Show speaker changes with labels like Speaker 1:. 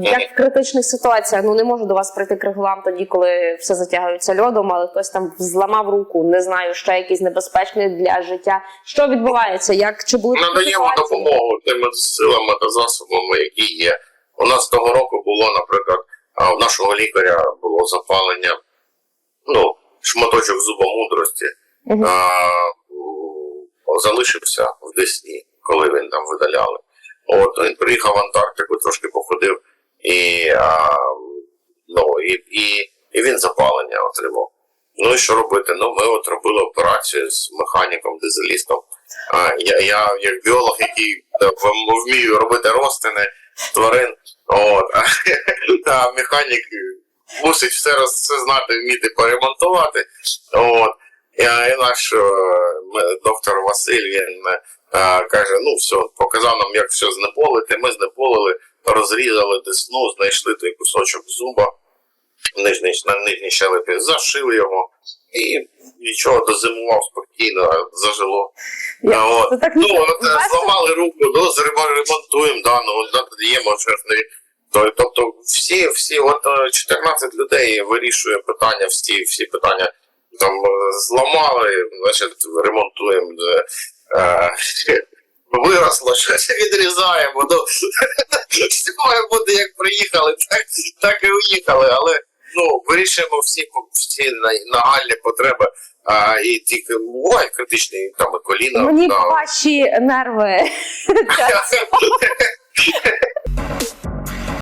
Speaker 1: Як в критичних ситуаціях, ну не може до вас прийти криголам тоді, коли все затягується льодом, але хтось там зламав руку, не знаю, ще якийсь небезпечний для життя. Що відбувається? Як чи були такі
Speaker 2: надаємо
Speaker 1: ситуації?
Speaker 2: допомогу тими силами та засобами, які є. У нас того року було, наприклад, а, у нашого лікаря було запалення, ну, шматочок зуба мудрості,
Speaker 1: Мгм.
Speaker 2: а, м, залишився в Десні, коли він там видаляли. От він приїхав в Антарктику, трошки походив, і, а, ну, і, і, і він запалення отримав. Ну і що робити? Ну, ми от робили операцію з механіком, дизелістом. А, я, я як біолог, який вмію робити розтини тварин, от, а, а механік мусить все, роз- все знати, вміти поремонтувати. От. І, і наш е, доктор Василь він е, каже: ну все, показав нам, як все знеполити. Ми знеполили, розрізали десну, знайшли той кусочок зуба, нижній, на нижній щелепі, зашили його і нічого дозимував спокійно, зажило.
Speaker 1: Я-
Speaker 2: от.
Speaker 1: Це так
Speaker 2: Ну, от, е, зламали руку, ну, ремонтуємо, да, ну, даємо щось. Тобто всі, всі, от е, 14 людей вирішує питання, всі, всі питання там е, зламали, значить, ремонтуємо. е, е, Виросло, щось відрізаємо. Ну, все має бути, як приїхали, так, так і уїхали. Але ну, вирішуємо всі, всі нагальні потреби. А, і тільки бувають критичний там і коліна.
Speaker 1: Мені
Speaker 2: на...
Speaker 1: ваші нерви.